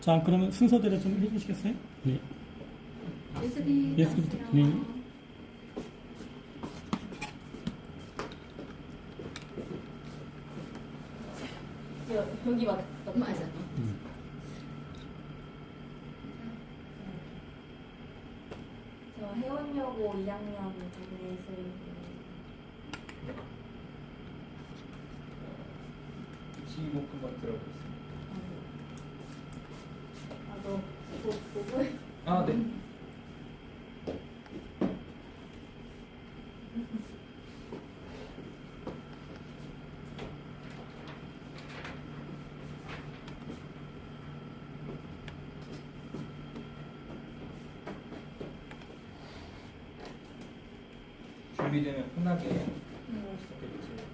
자, 그러면 순서대로 좀 해주시겠어요? 네. 예수님. 예수님부터. 네. 여기 막 너무 하잖아. 음. 저 해원여고 2학년 국내 예술인 25분만 들어보겠습니다. 아너 보고 아, 네. 준비되면 편하게 시작해 주세요.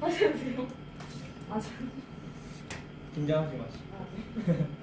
아, 네. 하세요. 아, 저, 긴장하지 마시고. 아, 네.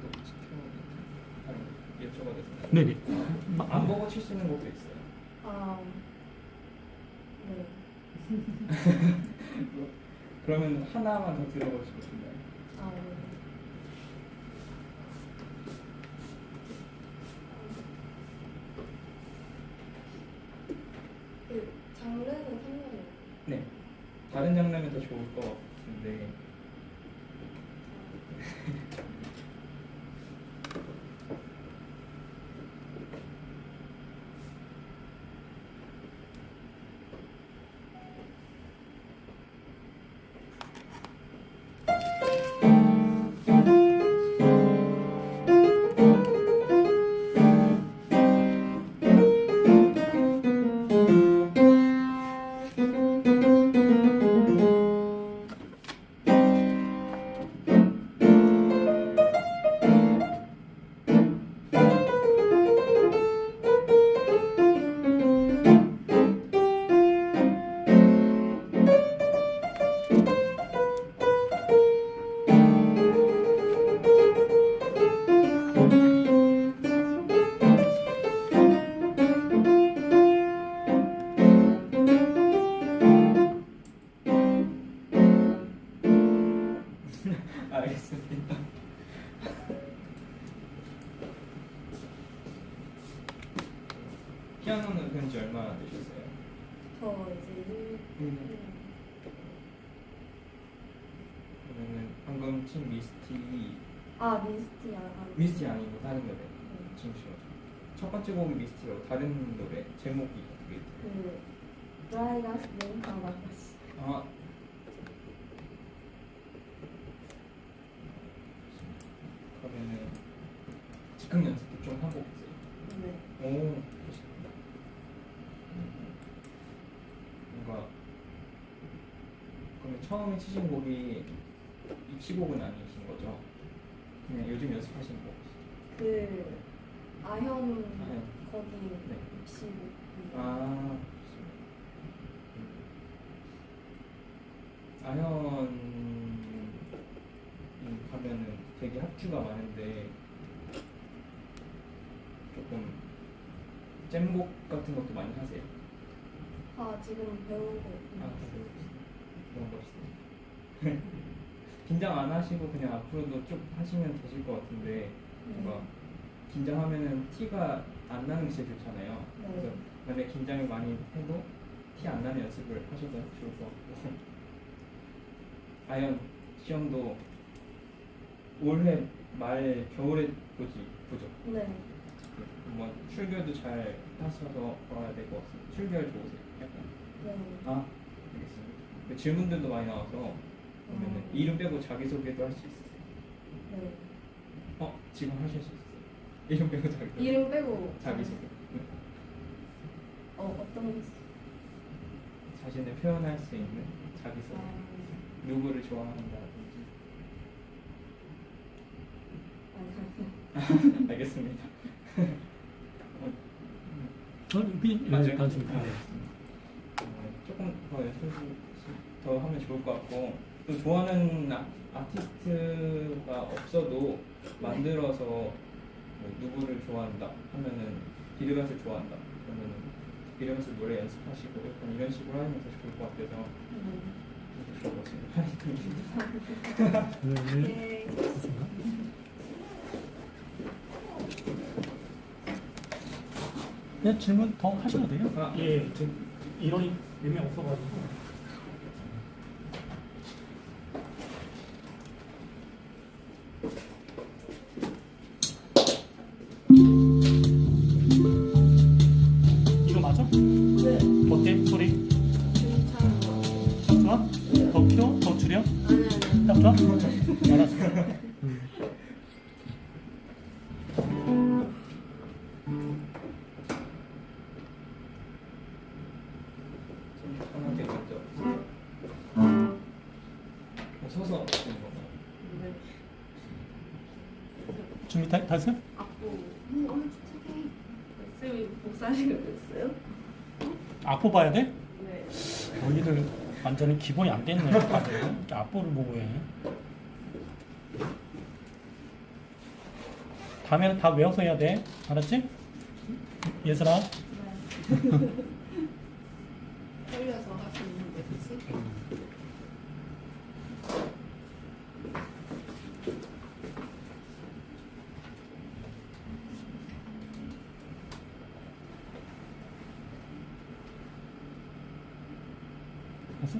또 지켜 여쭤봐도 되나요? 네네. 아, 안 보고 칠수 있는 것도 있어요. 아, 네. 그러면 하나만 더 들어보시고 싶나요? 아, 네. 그 장르는 상관이 네. 다른 장르면 더 좋을 것 같은데. 알겠 아 미스티 양. 미스티 아니고 다른 노래. 네. 잠시만요. 첫 번째 곡이 미스티로 다른 노래 제목이 어떻게 돼요? 그 드라이가스 랭카 마카시. 아 그러면은 즉흥 연습도 좀 하고 있어요. 네. 오 좋습니다. 음, 뭔가 그러면 처음에 치신 곡이 입시곡은 아니신 거죠? 그냥 요즘 연습하시는 곡이시죠? 그 아현 아현. 거기 네. 입시 아, 아현 가면은 되게 학주가 많은데 조금 잼곡 같은 것도 많이 하세요? 아 지금 배우고 아, 있어요. 그런 거 있어요. 긴장 안 하시고 그냥 앞으로도 쭉 하시면 되실 것 같은데 뭔가 긴장하면은 티가 안 나는 게 제일 좋잖아요. 네. 그래서 만약에 긴장을 많이 해도 티 안 나는 연습을 하셔도 좋을 것 같고 아연 시험도 올해 말 겨울에 보지 보죠. 네. 뭐 출결도 잘 하셔서 와야 될 것 같습니다. 출결 좋으세요? 약간 네. 아 알겠습니다. 그 질문들도 많이 나와서 음. 이름 빼고 자기 소개도 할 수 있으세요? 네. 어 지금 하실 수 있어요. 이름 빼고 자기 소개. 이름 빼고 자기 소개. 네. 어 어떤 자신을 표현할 수 있는 자기 소개. 아, 누구를 좋아한다든지. 아니 알겠습니다. 어, 어, 비, 맞아요. 네, 단순히. 아, 네. 어, 조금 더 연습 더 하면 좋을 것 같고 또 좋아하는 아, 아티스트가 없어도 만들어서 뭐 누구를 좋아한다 하면은 비르갓을 좋아한다 그러면은 비르갓을 노래 연습하시고 약간 이런 식으로 하면서 좋을 것 같아서 같습니다. 네, 네. 네. 네, 질문 더 하셔도 돼요? 아. 예, 지금 인원이 몇명 없어가지고. 더 키워? 더 줄여? 딱 좋아? 알았어. 서서. 준비 다, 다 했어요? 쌤이 복사식을 했어요? 악보 봐야 돼? 네. 너희들 완전히 기본이 안 됐네 다들 악보를 보고 해 다음에는 다 외워서 해야 돼. 알았지? 예슬아 네. 살려서 하시는데 그치? 됐어?